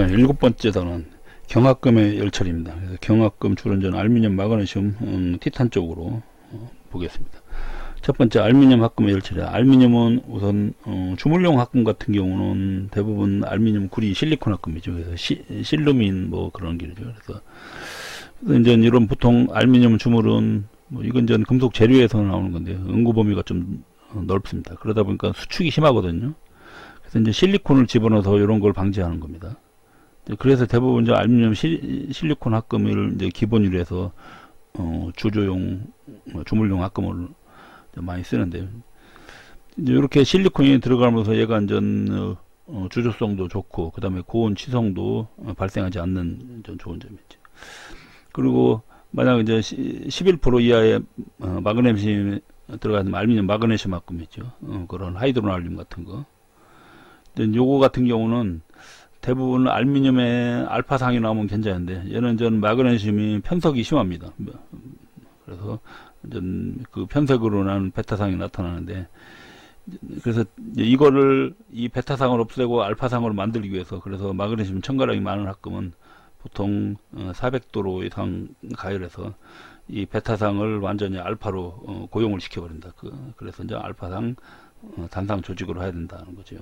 자, 일곱 번째 단원 경합금의 열처리입니다. 그래서 경합금 주론전 알루미늄 마그네슘 음, 티탄 쪽으로 어, 보겠습니다. 첫 번째 알루미늄 합금의 열처리. 알루미늄은 우선 어, 주물용 합금 같은 경우는 대부분 알루미늄 구리 실리콘 합금이죠. 그래서 시, 실루민 뭐 그런 길이죠. 그래서, 그래서 이제 이런 보통 알루미늄 주물은 뭐 이건 전 금속 재료에서 나오는 건데 응고 범위가 좀 어, 넓습니다. 그러다 보니까 수축이 심하거든요. 그래서 이제 실리콘을 집어넣어서 이런 걸 방지하는 겁니다. 그래서 대부분 이제 알루미늄 실, 실리콘 합금을 이제 기본으로 해서 어, 주조용 어, 주물용 합금을 많이 쓰는데 이제 이렇게 실리콘이 들어가면서 얘가 이제 어, 어, 주조성도 좋고 그 다음에 고온 치성도 어, 발생하지 않는 좀 좋은 점이죠. 그리고 만약 이제 11% 이하의 어, 마그네슘 들어가는 알루미늄 마그네슘 합금 있죠. 어, 그런 하이드로날륨 같은 거. 요거 같은 경우는 대부분 알루미늄에 알파상이 나오면 괜찮은데 얘는 전 마그네슘이 편석이 심합니다. 그래서 그 편색으로 나는 베타상이 나타나는데 그래서 이거를 이 베타상을 없애고 알파상으로 만들기 위해서 그래서 마그네슘 첨가량이 많은 합금은 보통 400도로 어, 이상 가열해서 이 베타상을 완전히 알파로 어, 고용을 시켜버린다. 그, 그래서 이제 알파상 어, 단상 조직으로 해야 된다는 거죠.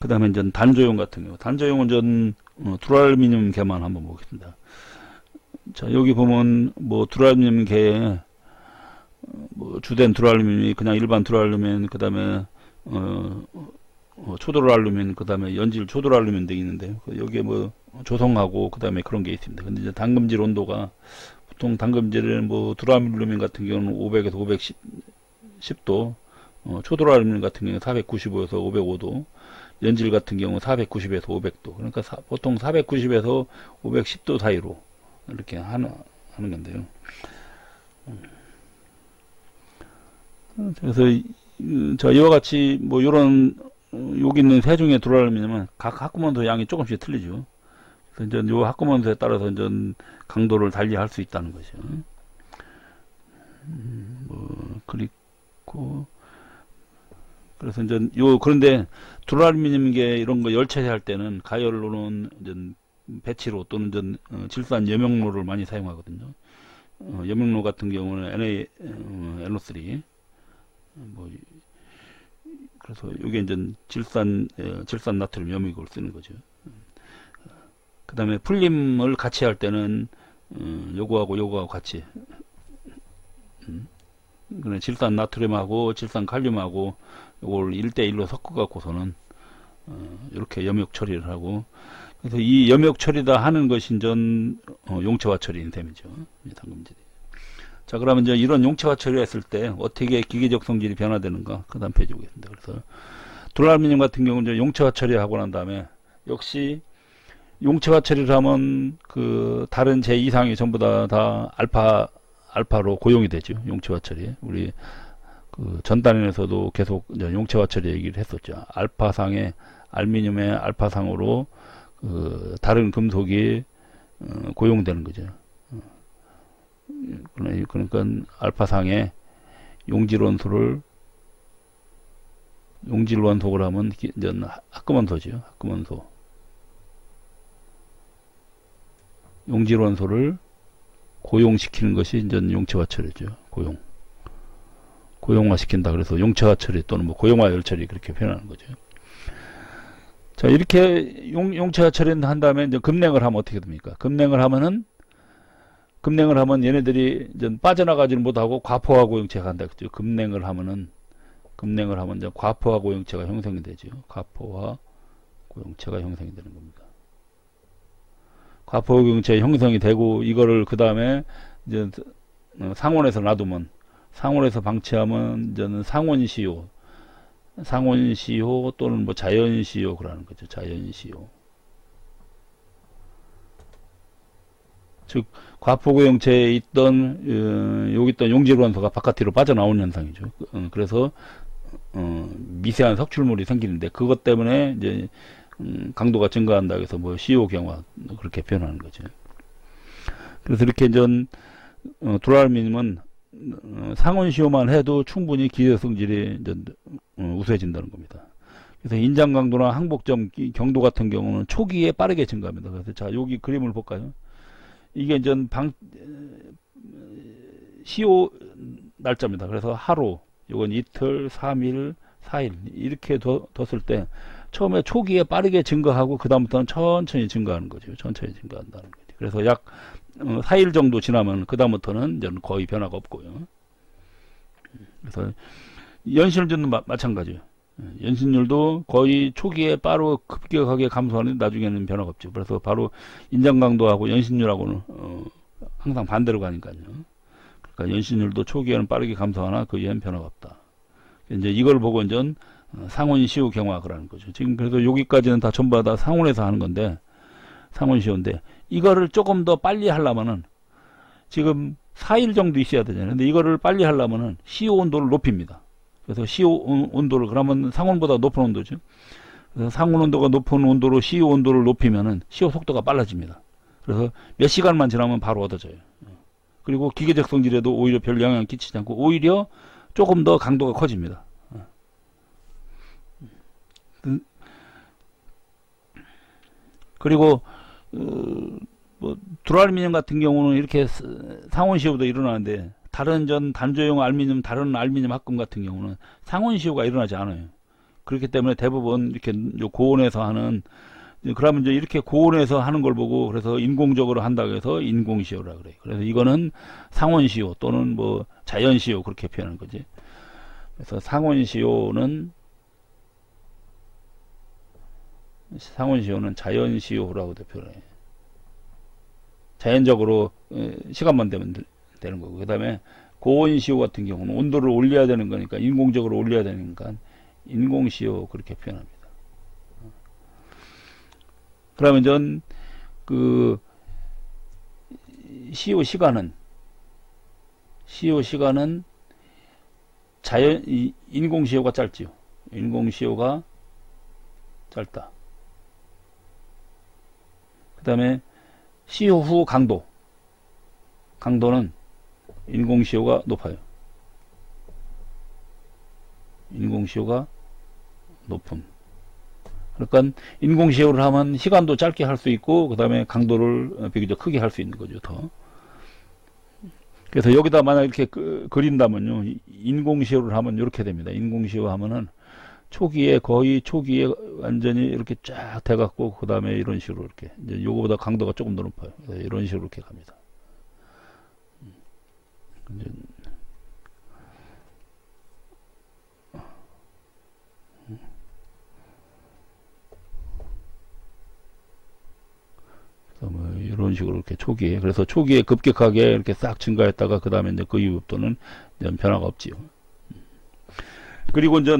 그 다음에 이제 단조용 같은 경우. 단조용은 전 어, 두랄미늄 개만 한번 보겠습니다. 자, 여기 보면 뭐 두랄미늄 개에 어, 뭐 주된 두랄미늄이 그냥 일반 두랄루민 그 다음에 어, 어 초도랄루민 그 다음에 연질 초도랄루민 등이 있는데 그 여기에 뭐 조성하고 그 다음에 그런 게 있습니다. 근데 이제 당금질 온도가 보통 당금질은 뭐 두랄루민 같은 경우는 500에서 510, 도 어, 초도랄루민 같은 경우는 495에서 505도 연질 같은 경우 490에서 500도. 그러니까 사, 보통 490에서 510도 사이로 이렇게 하는, 하는 건데요. 그래서 저 이와 같이 뭐 이런 여기 있는 세 중에 들어가려면 각 학구먼소 양이 조금씩 틀리죠. 그래서 이제 요 학구먼소에 따라서 이제 강도를 달리 할 수 있다는 거죠. 음, 뭐 그리고 그래서 이제 요 그런데 두랄루미늄계 이런 거 열체할 때는 가열로는 이제 배치로 또는 이제 어, 질산 여명로를 많이 사용하거든요. 어, 여명로 같은 경우는 NA 어, NO3 뭐 그래서 이게 이제 질산 어, 질산 나트륨 염액을 쓰는 거죠. 그 다음에 풀림을 같이 할 때는 어, 요거하고 요거하고 같이 음. 질산 나트륨하고 질산 칼륨하고 이걸 1대1로 섞어 갖고서는 어, 이렇게 염역 처리를 하고 그래서 이 염역 처리다 하는 것이 전 어, 용체화 처리인 셈이죠. 당금질이. 자, 그러면 이제 이런 용체화 처리했을 때 어떻게 기계적 성질이 변화되는가? 그 다음 페이지 보겠습니다. 그래서 둘알미늄 같은 경우는 용체화 처리하고 난 다음에 역시 용체화 처리를 하면 그 다른 제 이상이 전부 다, 다 알파 알파로 고용이 되죠. 용체화 처리. 우리 그 전단에서도 계속 용체화 처리 얘기를 했었죠. 알파상의 알미늄의 알파상으로 그 다른 금속이 어, 고용되는 거죠. 어. 그러니까 알파상의 용질 원소를 용질 원소를 하면 이제 합금 원소죠. 합금 원소. 용질 원소를 고용시키는 것이 이제 용체화 처리죠. 고용. 고용화 시킨다. 그래서 용체화 처리 또는 뭐 고용화 열처리 그렇게 표현하는 거죠. 자, 이렇게 용, 용체화 처리를 한 다음에 이제 급냉을 하면 어떻게 됩니까? 급냉을 하면은 급냉을 하면 얘네들이 이제 빠져나가지는 못하고 과포화 고용체가 한다. 그죠? 급냉을 하면은 급냉을 하면 이제 과포화 고용체가 형성이 되죠. 과포화 고용체가 형성이 되는 겁니다. 과포화 고용체 형성이 되고 이거를 그 다음에 이제 상온에서 놔두면 상온에서 방치하면 이제는 상온시효, 상온시효 또는 뭐 자연시효 그러는 거죠. 자연시효. 즉 과포구용체에 있던 어, 여기 있던 용질원소가 바깥으로 빠져나오는 현상이죠. 어, 그래서 어, 미세한 석출물이 생기는데 그것 때문에 이제 음, 강도가 증가한다 해서 뭐 CO 경화 그렇게 표현하는 거죠. 그래서 이렇게 전 어, 두랄미늄은 어, 상온 시효만 해도 충분히 기계 성질이 어, 우수해진다는 겁니다. 그래서 인장 강도나 항복점 기- 경도 같은 경우는 초기에 빠르게 증가합니다. 그래서 자 여기 그림을 볼까요? 이게 이제 방 시효 날짜입니다. 그래서 하루, 이건 이틀, 3일, 4일 이렇게 둬, 뒀을 때 처음에 초기에 빠르게 증가하고 그 다음부터는 천천히 증가하는 거죠. 천천히 증가한다는 거죠. 그래서 약 어, 4일 정도 지나면 그 다음부터는 이제 거의 변화가 없고요. 그래서 연신율도 마, 마찬가지예요. 예, 연신율도 거의 초기에 빠르고 급격하게 감소하는데 나중에는 변화가 없죠. 그래서 바로 인장 강도하고 연신율하고는 어, 항상 반대로 가니까요. 그러니까 연신율도 초기에는 빠르게 감소하나 그 이후엔 변화가 없다. 이제 이걸 보고 이제 어, 상온 시효 경화라는 거죠. 지금 그래도 여기까지는 다 전부 다 상온에서 하는 건데 상온 시효인데 이거를 조금 더 빨리 하려면은 지금 4일 정도 있어야 되잖아요. 근데 이거를 빨리 하려면은 시효 온도를 높입니다. 그래서 온- 온도를 그러면 상온보다 높은 온도죠. 그래서 상온 온도가 높은 온도로 시효 온도를 높이면은 시효 속도가 빨라집니다. 그래서 몇 시간만 지나면 바로 얻어져요. 그리고 기계적 성질에도 오히려 별 영향 끼치지 않고 오히려 조금 더 강도가 커집니다. 음. 그리고 어, 뭐 두랄미늄 같은 경우는 이렇게 스- 상온시효도 일어나는데 다른 전 단조용 알미늄 다른 알미늄 합금 같은 경우는 상온시효가 일어나지 않아요. 그렇기 때문에 대부분 이렇게 요 고온에서 하는 그러면 이제 이렇게 고온에서 하는 걸 보고 그래서 인공적으로 한다고 해서 인공시효라 그래요. 그래서 이거는 상온시효 또는 뭐 자연시효 그렇게 표현하는 거지. 그래서 상온시효는 상온시효는 자연시효라고도 표현해요. 자연적으로 어, 시간만 되면 되- 되는 거고 그 다음에 고온시효 같은 경우는 온도를 올려야 되는 거니까 인공적으로 올려야 되니까 인공시효 그렇게 표현합니다. 그러면 전 그 시효 시간은 시효 시간은 자연 이 인공시효가 짧지요. 인공시효가 짧다. 그 다음에 시효 후 강도. 강도는 인공시효가 높아요. 인공시효가 높음. 그러니까 인공시효를 하면 시간도 짧게 할 수 있고, 그 다음에 강도를 어, 비교적 크게 할 수 있는 거죠, 더. 그래서 여기다 만약 이렇게 그, 그린다면요, 이- 인공시효를 하면 이렇게 됩니다. 인공시효 하면은 초기에 거의 초기에 완전히 이렇게 쫙 돼갖고 그 다음에 이런 식으로 이렇게 이제 요거보다 강도가 조금 더 높아요. 그래서 이런 식으로 이렇게 갑니다. 음. 뭐 이런 식으로 이렇게 초기에 그래서 초기에 급격하게 이렇게 싹 증가했다가 그 다음에 이제 그 이후부터는 변화가 없지요. 그리고 이제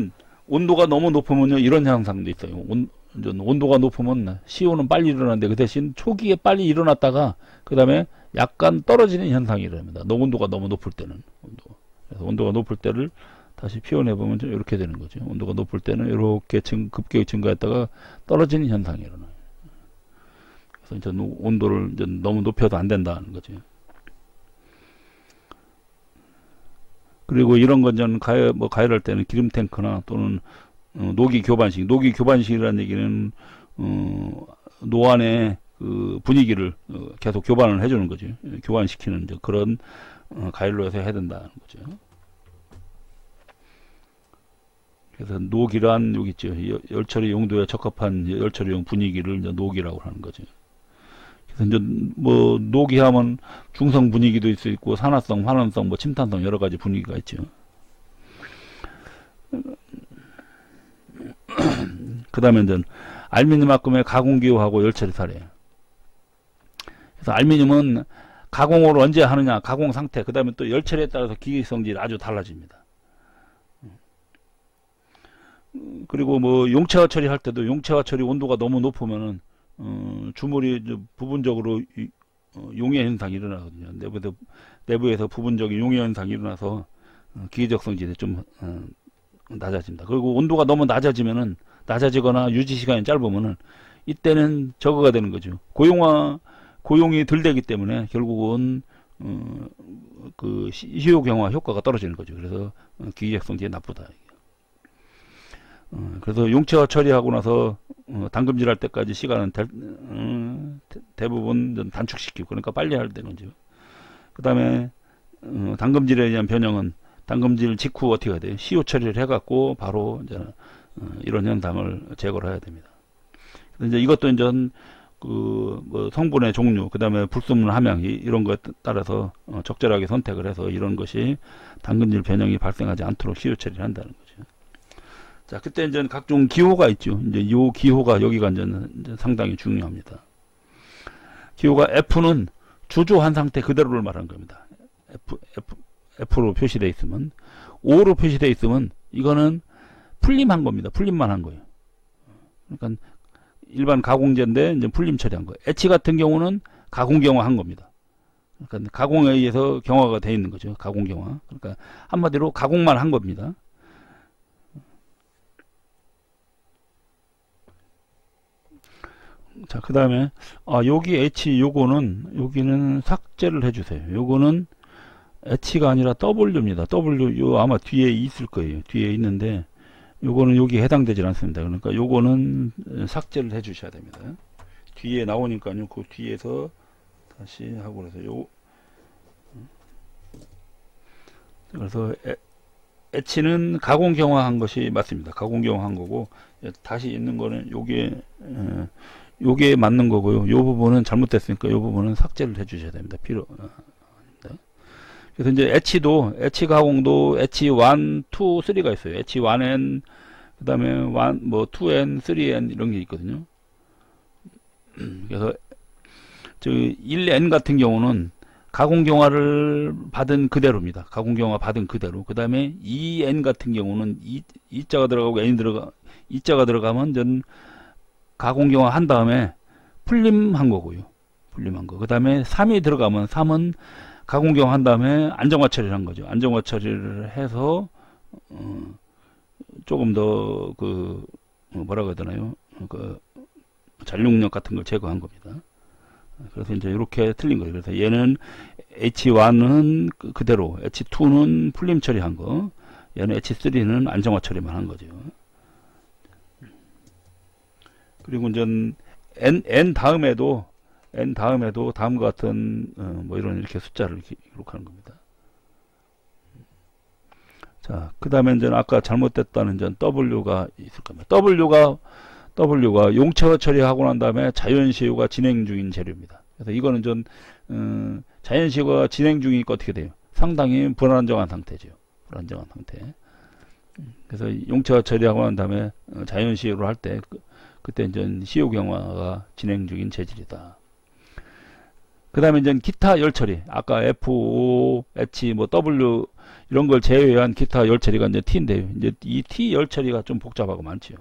온도가 너무 높으면요 이런 현상도 있어요. 온, 온도가 높으면 시온은 빨리 일어나는데 그 대신 초기에 빨리 일어났다가 그 다음에 약간 떨어지는 현상이 일어납니다. 너 온도가 너무 높을 때는 온도. 그래서 온도가 높을 때를 다시 표현해 보면 좀 이렇게 되는 거죠. 온도가 높을 때는 이렇게 증, 급격히 증가했다가 떨어지는 현상이 일어나요. 그래서 이제 노- 온도를 이제 너무 높여도 안 된다는 거죠. 그리고 이런 건 저는 가열, 뭐 가열할 때는 기름 탱크나 또는 어, 노기 교반식, 노기 교반식이라는 얘기는 어, 노안의 그 분위기를 어, 계속 교반을 해주는 거죠. 예, 교환시키는 그런 어, 가열로 해서 해야 된다는 거죠. 그래서 노기란 여기 있죠. 여- 열처리 용도에 적합한 열처리용 분위기를 이제 노기라고 하는 거죠. 이제 뭐 노기하면 중성 분위기도 있을 수 있고 산화성, 환원성, 뭐 침탄성 여러 가지 분위기가 있죠. 그 다음에 이제 알미늄 합금의 가공기호하고 열처리 사례. 그래서 알미늄은 가공을 언제 하느냐, 가공 상태, 그 다음에 또 열처리에 따라서 기계 성질이 아주 달라집니다. 음, 그리고 뭐 용체화 처리할 때도 용체화 처리 온도가 너무 높으면은 어, 주물이 부분적으로 이- 어, 용해 현상이 일어나거든요. 내부에서 내부에서 부분적인 용해 현상이 일어나서 어, 기계적 성 질이 좀 어, 낮아집니다. 그리고 온도가 너무 낮아지면은 낮아지거나 유지 시간이 짧으면은 이때는 저거가 되는 거죠. 고용화 고용이 덜 되기 때문에 결국은 어, 그 시- 시효 경화 효과가 떨어지는 거죠. 그래서 어, 기계적 성 질이 나쁘다. 어, 그래서 용체화 처리하고 나서 어, 당금질 할 때까지 시간은 대, 어, 대, 부분 단축시키고 그러니까 빨리 해야 되는 거죠. 그 다음에 어, 당금질에 의한 변형은 당금질 직후 어떻게 해야 돼요? 시효 처리를 해갖고 바로 이제 어, 이런 현상을 제거를 해야 됩니다. 이제 이것도 이제 그뭐 성분의 종류, 그 다음에 불순물 함량 이런 것에 따라서 어, 적절하게 선택을 해서 이런 것이 당근질 변형이 발생하지 않도록 시효 처리를 한다는 거죠. 자, 그때 이제 각종 기호가 있죠. 이제 이 기호가 여기가 이제, 이제 상당히 중요합니다. 기호가 F는 주조한 상태 그대로를 말하는 겁니다. F, F, F로 표시되어 있으면 O로 표시되어 있으면 이거는 풀림한 겁니다. 풀림만 한 거예요. 그러니까 일반 가공제인데 이제 풀림 처리한 거예요. H 같은 경우는 가공 경화한 겁니다. 그러니까 가공에 의해서 경화가 되어 있는 거죠. 가공 경화. 그러니까 한마디로 가공만 한 겁니다. 자, 그 다음에, 아, 여기 H 요거는, 여기는 삭제를 해주세요. 요거는 H가 아니라 W입니다. W, 요 아마 뒤에 있을 거예요. 뒤에 있는데, 요거는 여기 해당되지 않습니다. 그러니까 요거는 삭제를 해 주셔야 됩니다. 뒤에 나오니까요. 그 뒤에서 다시 하고 그래서 요 그래서 H는 가공 경화한 것이 맞습니다. 가공 경화한 거고 다시 있는 거는 요게 요게 맞는 거고요. 요 부분은 잘못됐으니까 요 부분은 삭제를 해 주셔야 됩니다. 필요 그래서 이제 H도 H 가공도 H1, 2, 3가 있어요. H1N 그 다음에 1, 뭐 2N, 3N 이런 게 있거든요. 그래서 저 1N 같은 경우는 가공 경화를 받은 그대로입니다. 가공 경화 받은 그대로. 그 다음에 2N 같은 경우는 2, 2자가 들어가고 N이 들어가 2자가 들어가면 전 가공 경화 한 다음에 풀림한 거고요. 풀림한 거. 그 다음에 3이 들어가면 3은 가공경 한 다음에 안정화 처리를 한 거죠. 안정화 처리를 해서 어, 조금 더 그 뭐라고 해야 되나요? 그 잔류력 같은 걸 제거한 겁니다. 그래서 이제 이렇게 틀린 거예요. 그래서 얘는 H1은 그, 그대로, H2는 풀림 처리한 거, 얘는 H3는 안정화 처리만 한 거죠. 그리고 이제 N, N 다음에도 n 다음에도 다음과 같은 어, 뭐 이런 이렇게 숫자를 기록하는 겁니다. 자, 그 다음에 이제 아까 잘못됐다는 전 w가 있을 겁니다. w가 w가 용체화 처리하고 난 다음에 자연시효가 진행 중인 재료입니다. 그래서 이거는 전 음, 자연시효가 진행 중이니까 어떻게 돼요? 상당히 불안정한 상태죠. 불안정한 상태. 그래서 용체화 처리하고 난 다음에 어, 자연시효를 할때 그, 그때 이제 시효 경화가 진행 중인 재질이다. 그 다음에 이제 기타 열 처리. 아까 F, O, H, 뭐 W 이런 걸 제외한 기타 열 처리가 이제 T인데요. 이제 이 T 열 처리가 좀 복잡하고 많죠.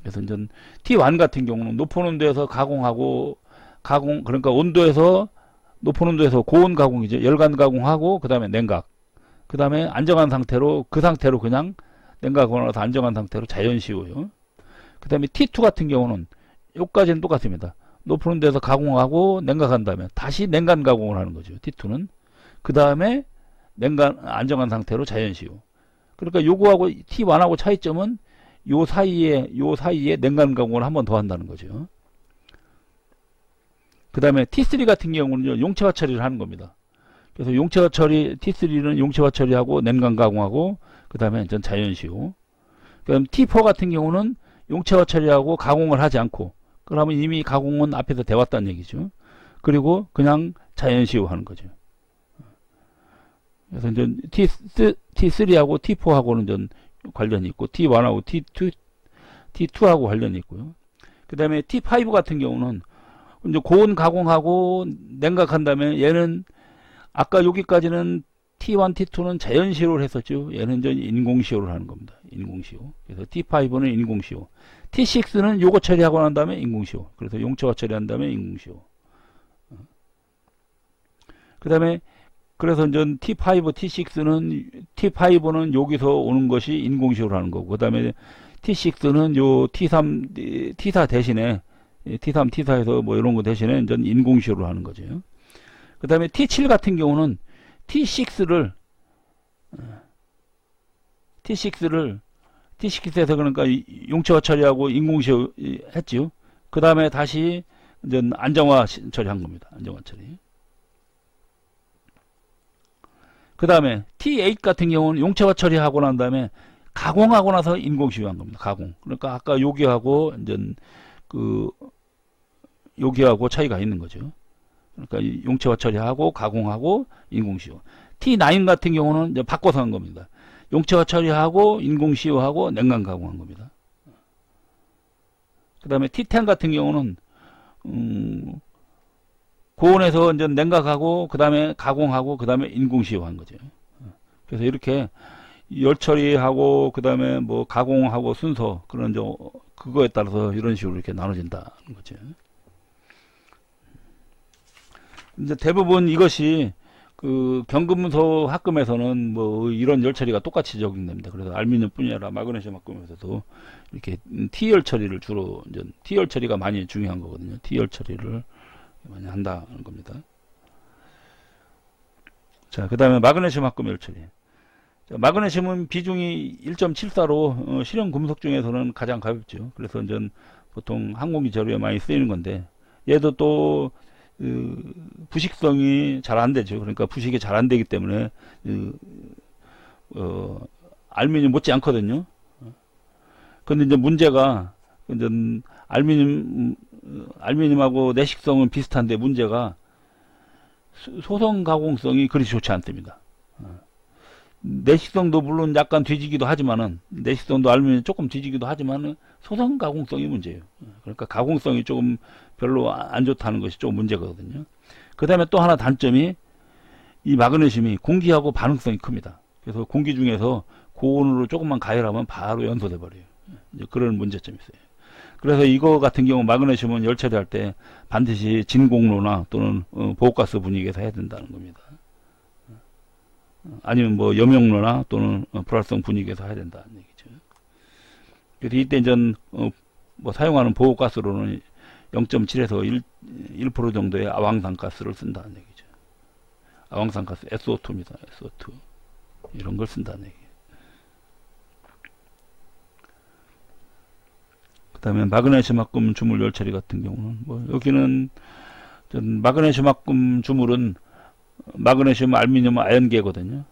그래서 이제 T1 같은 경우는 높은 온도에서 가공하고 가공 그러니까 온도에서 높은 온도에서 고온 가공이죠. 열간 가공하고 그 다음에 냉각. 그 다음에 안정한 상태로 그 상태로 그냥 냉각하고 나서 안정한 상태로 자연 시우요. 그 다음에 T2 같은 경우는 여기까지는 똑같습니다. 높은 데서 가공하고 냉각한 다음에 다시 냉간 가공을 하는 거죠. T2는. 그 다음에 냉간 안정한 상태로 자연시효. 그러니까 요거하고 T1하고 차이점은 요 사이에 요 사이에 냉간 가공을 한 번 더 한다는 거죠. 그 다음에 T3 같은 경우는 용체화 처리를 하는 겁니다. 그래서 용체화 처리 T3는 용체화 처리하고 냉간 가공하고 그 다음에 전 자연시효. 그럼 T4 같은 경우는 용체화 처리하고 가공을 하지 않고 그러면 이미 가공은 앞에서 되왔다는 얘기죠. 그리고 그냥 자연시효 하는 거죠. 그래서 이제 T, 3하고 T4하고는 좀 관련이 있고 T1하고 T2, T2하고 관련이 있고요. 그 다음에 T5 같은 경우는 이제 고온 가공하고 냉각한 다음에 얘는 아까 여기까지는 T1, T2는 자연시효를 했었죠. 얘는 이제 인공시효를 하는 겁니다. 인공시효. 그래서 T5는 인공시효. T6는 요거 처리하고 난 다음에 인공시효. 그래서 용체화 처리한 다음에 인공시효. 어. 그 다음에 그래서 이제 T5, T6는 T5는 여기서 오는 것이 인공시효를 하는 거고 그 다음에 T6는 요 T3, T4 대신에 T3, T4에서 뭐 이런 거 대신에 이제 인공시효를 하는 거죠. 그 다음에 T7 같은 경우는 T6를 T6를 T6에서 그러니까 이- 용체화 처리하고 인공시효 이- 했지요. 그 다음에 다시 이제 안정화 시- 처리한 겁니다. 안정화 처리. 그 다음에 T8 같은 경우는 용체화 처리하고 난 다음에 가공하고 나서 인공시효한 겁니다. 가공. 그러니까 아까 요기하고 이제 그 요기하고 차이가 있는 거죠. 그러니까 이 용체화 처리하고 가공하고 인공시효. T9 같은 경우는 이제 바꿔서 한 겁니다. 용체화 처리하고 인공시효하고 냉각 가공한 겁니다. 그 다음에 T10 같은 경우는 음, 고온에서 이제 냉각하고 그 다음에 가공하고 그 다음에 인공시효한 거죠. 그래서 이렇게 열 처리하고 그 다음에 뭐 가공하고 순서 그런 저 그거에 따라서 이런 식으로 이렇게 나눠진다는 거죠. 이제 대부분 이것이 그 경금문서 합금에서는 뭐 이런 열 처리가 똑같이 적용됩니다. 그래서 알루미늄뿐이 아니라 마그네슘 합금에서도 이렇게 T열 처리를 주로 이제 T열 처리가 많이 중요한 거거든요. T열 처리를 많이 한다는 겁니다. 자, 그 다음에 마그네슘 합금 열 처리. 자, 마그네슘은 비중이 1.74로 어, 실용 금속 중에서는 가장 가볍죠. 그래서 이제 보통 항공기 재료에 많이 쓰이는 건데 얘도 또 그, 부식성이 잘 안 되죠. 그러니까 부식이 잘 안 되기 때문에 그, 어, 알루미늄 못지 않거든요. 근데 이제 문제가 이제 알루미늄 어, 알루미늄하고 내식성은 비슷한데 문제가 소- 소성 가공성이 그리 좋지 않습니다. 어. 내식성도 물론 약간 뒤지기도 하지만은 내식성도 알루미늄 조금 뒤지기도 하지만은 소성 가공성이 문제예요. 어, 그러니까 가공성이 조금 별로 안 좋다는 것이 좀 문제거든요. 그 다음에 또 하나 단점이 이 마그네슘이 공기하고 반응성이 큽니다. 그래서 공기 중에서 고온으로 조금만 가열하면 바로 연소돼 버려요. 이제 그런 문제점이 있어요. 그래서 이거 같은 경우 마그네슘은 열 처리할 때 반드시 진공로나 또는 어, 보호가스 분위기에서 해야 된다는 겁니다. 어, 아니면 뭐 염용로나 또는 어, 불활성 분위기에서 해야 된다는 얘기죠. 그래서 이때 이제 어, 뭐 사용하는 보호가스로는 0.7에서 1, 1% 정도의 아황산가스를 쓴다는 얘기죠. 아황산가스 SO2입니다. SO2 이런 걸 쓴다는 얘기예요. 그 다음에 마그네슘 합금 주물 열 처리 같은 경우는 뭐 여기는 전 마그네슘 합금 주물은 마그네슘, 알루미늄, 아연계거든요.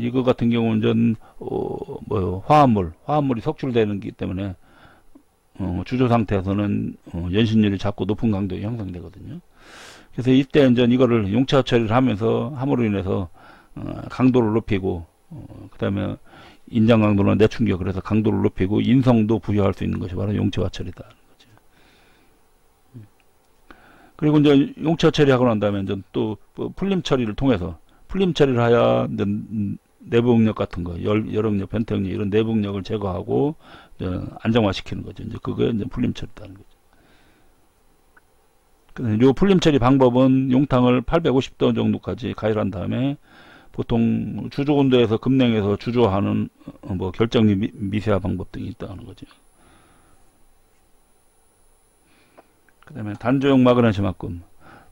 이거 같은 경우는 전 어, 뭐 화합물, 화합물이 석출되는 기 때문에 어, 주조 상태에서는 어, 연신율이 자꾸 높은 강도가 형성되거든요. 그래서 이때 이제 이거를 용차 처리를 하면서 함으로 인해서 어, 강도를 높이고 어, 그 다음에 인장 강도나 내충격 그래서 강도를 높이고 인성도 부여할 수 있는 것이 바로 용체화 처리다. 거죠. 음. 그리고 이제 용체화 처리하고 난 다음에 이제 또뭐 풀림 처리를 통해서 풀림 처리를 하여 이제 내부 응력 같은 거, 열, 열 응력, 변태 응력 이런 내부 응력을 제거하고 이제 안정화시키는 거죠. 이제 그게 이제 풀림 처리다는 거죠. 요 풀림 처리 방법은 용탕을 850도 정도까지 가열한 다음에 보통 주조 온도에서 급냉해서 주조하는 어, 뭐 결정리 미- 미세화 방법 등이 있다는 거죠. 그 다음에 단조용 마그네슘 합금.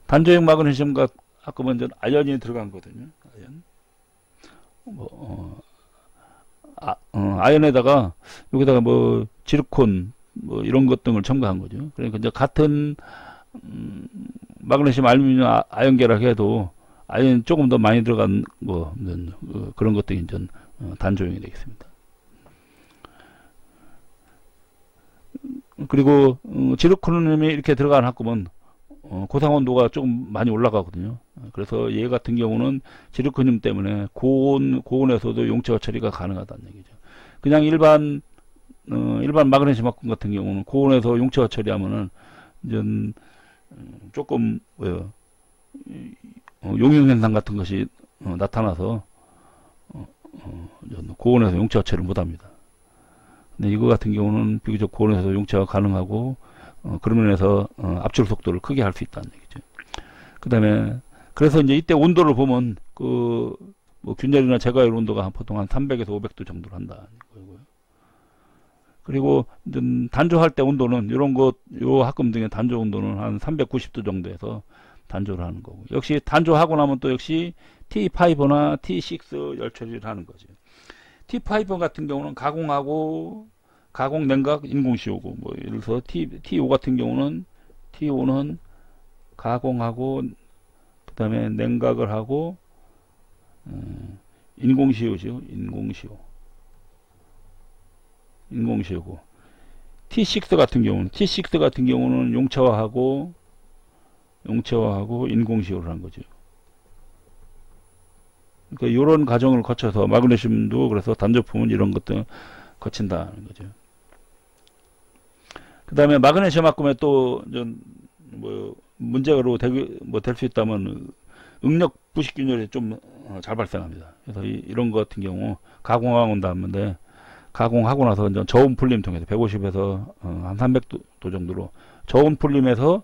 단조용 마그네슘 가- 합금은 이제 아연이 들어간 거거든요. 아연. 뭐 어, 아, 어, 아연에다가 여기다가 뭐 지르콘 뭐 이런 것 등을 첨가한 거죠. 그러니까 이제 같은 음, 마그네슘 알루미늄 아, 아연계라 해도 아연 조금 더 많이 들어간 뭐 그런 것들이 이제 어, 단조용이 되겠습니다. 그리고 어, 지르코늄이 이렇게 들어간 합금은 어, 고상 온도가 조금 많이 올라가거든요. 어, 그래서 얘 같은 경우는 지르코늄 때문에 고온 고온에서도 용체화 처리가 가능하다는 얘기죠. 그냥 일반 어, 일반 마그네슘 합금 같은 경우는 고온에서 용체화 처리하면은 이제 음, 조금 뭐요 이- 어, 용융 현상 같은 것이 어, 나타나서 어, 어, 고온에서 용체화 처리를 못합니다. 근데 이거 같은 경우는 비교적 고온에서 용체화 가능하고 어, 그런 면에서 어, 압출 속도를 크게 할 수 있다는 얘기죠. 그 다음에 그래서 이제 이때 온도를 보면 그 뭐 균열이나 제과열 온도가 한 보통 한 300에서 500도 정도로 한다. 그리고 단조할 때 온도는 이런 것, 요 합금 등의 단조 온도는 한 390도 정도에서 단조를 하는 거고. 역시 단조하고 나면 또 역시 T5나 T6 열 처리를 하는 거죠. T5 같은 경우는 가공하고 가공 냉각 인공시오고 뭐 예를 들어서 T, T5 같은 경우는 T5는 가공하고 그 다음에 냉각을 하고 음, 인공시오죠. 인공시오 인공시오고. T6 같은 경우는 T6 같은 경우는 용체화하고 용체화하고 인공시오를 한 거죠. 그러니까 이런 과정을 거쳐서 마그네슘도 그래서 단조품은 이런 것들 거친다는 거죠. 그 다음에 마그네슘 합금에 또뭐 문제로 뭐 될 수 있다면 응력 부식균열이 좀 잘 발생합니다. 그래서 이, 런것 같은 경우 가공하고 온 다음에 가공하고 나서 이제 저온 풀림 통해서 150에서 어, 한 300도 정도로 저온 풀림에서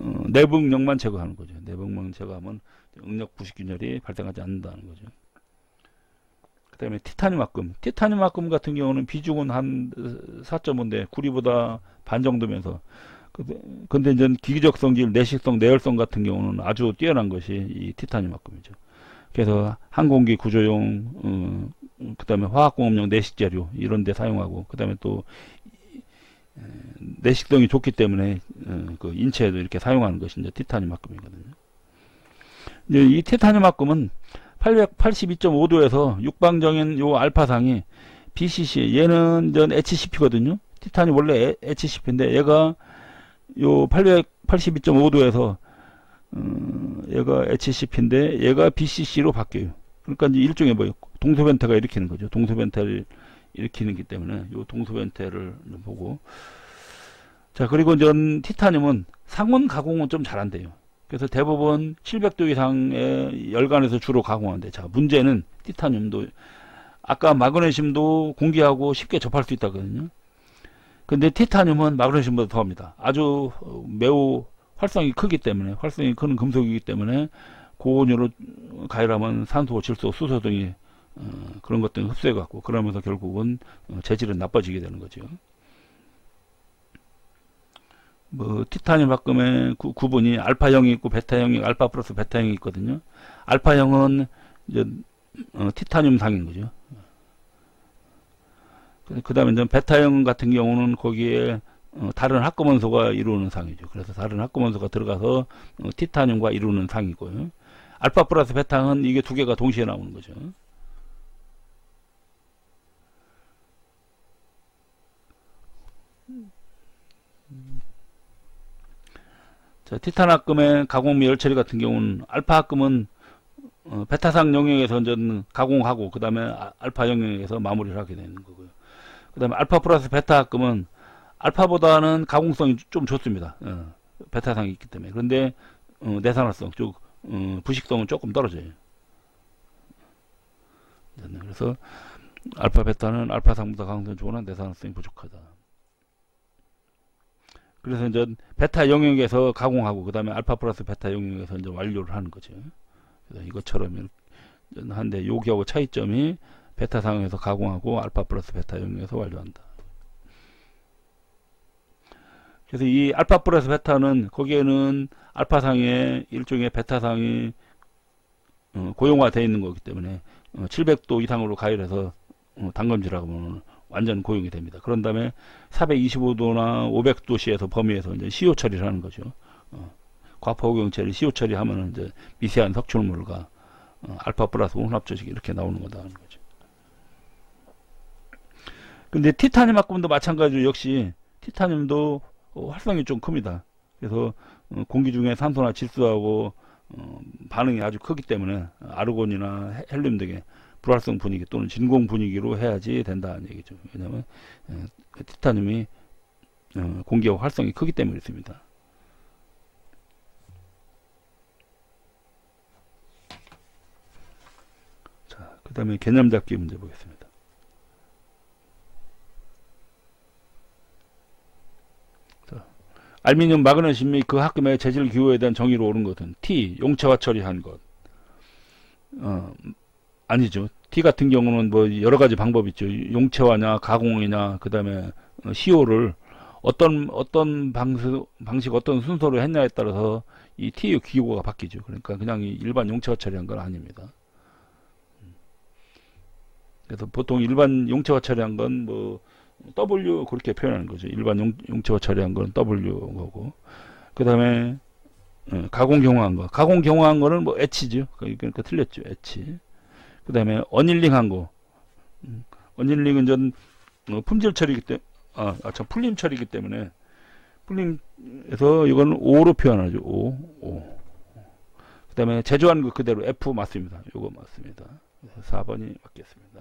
어, 내부 응력만 제거하는 거죠. 내부 응력 제거하면 응력 부식균열이 발생하지 않는다는 거죠. 그 다음에 티타늄 합금. 티타늄 합금 같은 경우는 비중은 한 4.5인데 구리보다 반 정도면서 근데 이제 기기적 성질, 내식성, 내열성 같은 경우는 아주 뛰어난 것이 이 티타늄 합금이죠. 그래서 항공기 구조용, 어, 그 다음에 화학공업용 내식 재료 이런 데 사용하고 그 다음에 또 내식성이 좋기 때문에 어, 그 인체에도 이렇게 사용하는 것이 이제 티타늄 합금이거든요. 이제 이 티타늄 합금은 882.5도에서 육방정인 요 알파상이 BCC 얘는 전 HCP거든요. 티탄이 원래 HCP인데 얘가 요 882.5도에서 어, 얘가 HCP인데 얘가 BCC로 바뀌어요. 그러니까 이제 일종의 뭐 동소변태가 일으키는 거죠. 동소변태를 일으키는 기 때문에 요 동소변태를 보고 자 그리고 전 티타늄은 상온 가공은 좀 잘한대요. 그래서 대부분 700도 이상의 열관에서 주로 가공하는데 자 문제는 티타늄도 아까 마그네슘도 공기하고 쉽게 접할 수 있다거든요. 근데 티타늄은 마그네슘보다 더합니다. 아주 매우 활성이 크기 때문에 활성이 큰 금속이기 때문에 고온으로 가열하면 산소, 질소, 수소 등이 어, 그런 것들이 흡수해 갖고 그러면서 결국은 어, 재질은 나빠지게 되는 거죠. 뭐 티타늄 합금의 구, 구분이 알파형이 있고 베타형이 알파 플러스 베타형이 있거든요. 알파형은 이제 어, 티타늄 상인 거죠. 그 다음에 이제 베타형 같은 경우는 거기에 어, 다른 합금원소가 이루는 상이죠. 그래서 다른 합금원소가 들어가서 어, 티타늄과 이루는 상이고요. 알파 플러스 베타는 이게 두 개가 동시에 나오는 거죠. 자, 티탄 합금의 가공 미 열처리 같은 경우는 알파 합금은 어, 베타상 영역에서 이제 가공하고 그 다음에 아, 알파 영역에서 마무리를 하게 되는 거고요. 그 다음에 알파 플러스 베타 합금은 알파보다는 가공성이 좀 좋습니다. 어, 베타상이 있기 때문에. 그런데 어, 내산화성, 쪽 어, 부식성은 조금 떨어져요. 그래서 알파 베타는 알파상보다 가공성이 좋으나 내산화성이 부족하다. 그래서 이제 베타 영역에서 가공하고 그 다음에 알파 플러스 베타 영역에서 이제 완료를 하는 거죠. 그래서 이것처럼 한데 여기하고 차이점이 베타 상황에서 가공하고 알파 플러스 베타 영역에서 완료한다. 그래서 이 알파 플러스 베타는 거기에는 알파 상에 일종의 베타 상이 어, 고용화되어 있는 거기 때문에 어, 700도 이상으로 가열해서 어, 단검질하고 면 완전 고용이 됩니다. 그런 다음에 425도나 500도씨에서 범위에서 이제 CO 처리를 하는 거죠. 어, 과포경 처리, CO 처리하면은 이제 미세한 석출물과 어, 알파 플러스 혼합 조직이 이렇게 나오는 거다 하는 거죠. 근데 티타늄 합금도 마찬가지로 역시 티타늄도 어, 활성이 좀 큽니다. 그래서 어, 공기 중에 산소나 질소하고 어, 반응이 아주 크기 때문에 아르곤이나 헬륨 등의 불활성 분위기 또는 진공 분위기로 해야지 된다는 얘기죠. 왜냐하면 그 티타늄이 공기와 활성이 크기 때문에 있습니다. 자, 그 다음에 개념 잡기 문제 보겠습니다. 알미늄, 마그네슘 및그 합금의 재질 기호에 대한 정의로 옳은 것은 T, 용체화 처리한 것. 어, 아니죠. T 같은 경우는 뭐 여러 가지 방법이 있죠. 용체화냐, 가공이냐, 그 다음에 CO를 어떤, 어떤 방식, 방식, 어떤 순서로 했냐에 따라서 이 T의 기호가 바뀌죠. 그러니까 그냥 일반 용체화 처리한 건 아닙니다. 그래서 보통 일반 용체화 처리한 건 뭐 W 그렇게 표현하는 거죠. 일반 용, 용체화 처리한 건 W 거고. 그 다음에 어, 가공 경화한 거. 가공 경화한 거는 뭐 H죠. 그러니까 틀렸죠. H. 그 다음에 어닐링한 거. 음, 어닐링은 전 어, 품질 처리기 때문에 아, 아, 참 풀림 처리기 때문에 풀림에서 이건 O로 표현하죠. O, O. 그 다음에 제조한 거 그대로 F 맞습니다. 요거 맞습니다. 그래서 4번이 맞겠습니다.